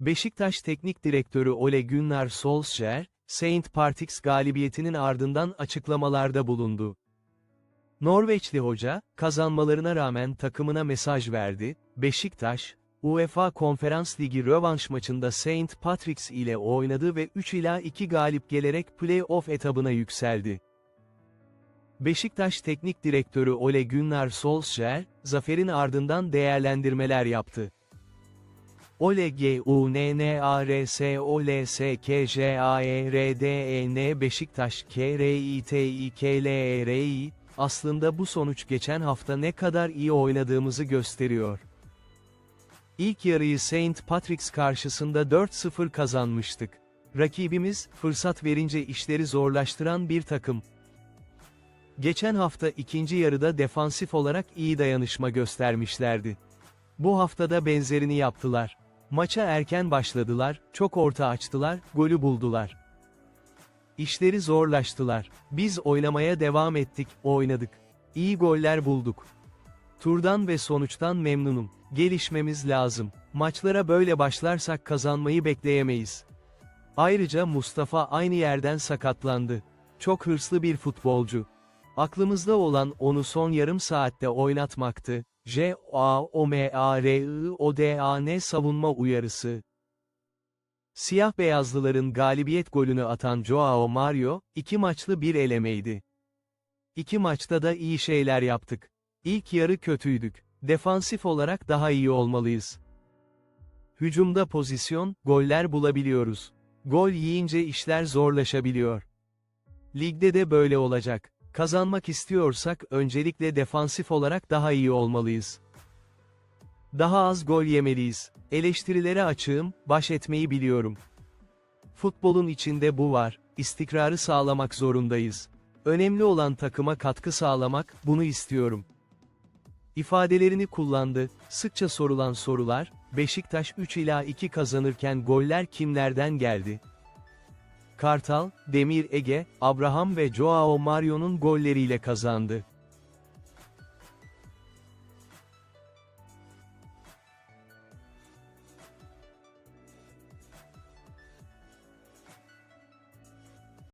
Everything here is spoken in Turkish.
Beşiktaş Teknik Direktörü Ole Gunnar Solskjaer, Saint Partix galibiyetinin ardından açıklamalarda bulundu. Norveçli hoca, kazanmalarına rağmen takımına mesaj verdi, Beşiktaş, UEFA Konferans Ligi rövanş maçında Saint Patrick's ile oynadı ve 3 ila 2 galip gelerek play-off etabına yükseldi. Beşiktaş Teknik Direktörü Ole Gunnar Solskjaer, zaferin ardından değerlendirmeler yaptı. Ole G U N N A R S O L S K J A E E Beşiktaş K R I T I K L E aslında bu sonuç geçen hafta ne kadar iyi oynadığımızı gösteriyor. İlk yarıyı Saint Patrick's karşısında 4-0 kazanmıştık. Rakibimiz, fırsat verince işleri zorlaştıran bir takım. Geçen hafta ikinci yarıda defansif olarak iyi dayanışma göstermişlerdi. Bu haftada benzerini yaptılar. Maça erken başladılar, çok orta açtılar, golü buldular. İşleri zorlaştılar. Biz oynamaya devam ettik, oynadık. İyi goller bulduk. Turdan ve sonuçtan memnunum. Gelişmemiz lazım. Maçlara böyle başlarsak kazanmayı bekleyemeyiz. Ayrıca Mustafa aynı yerden sakatlandı. Çok hırslı bir futbolcu. Aklımızda olan onu son yarım saatte oynatmaktı. J A O M A R I O D A N savunma uyarısı. Siyah beyazlıların galibiyet golünü atan Joao Mario, iki maçlı bir elemeydi. İki maçta da iyi şeyler yaptık. İlk yarı kötüydük. Defansif olarak daha iyi olmalıyız. Hücumda pozisyon, goller bulabiliyoruz. Gol yiyince işler zorlaşabiliyor. Ligde de böyle olacak. Kazanmak istiyorsak öncelikle defansif olarak daha iyi olmalıyız. Daha az gol yemeliyiz. Eleştirilere açığım, baş etmeyi biliyorum. Futbolun içinde bu var, istikrarı sağlamak zorundayız. Önemli olan takıma katkı sağlamak, bunu istiyorum. İfadelerini kullandı, sıkça sorulan sorular, Beşiktaş 3 ila 2 kazanırken goller kimlerden geldi? Kartal, Demir Ege, Abraham ve Joao Mario'nun golleriyle kazandı.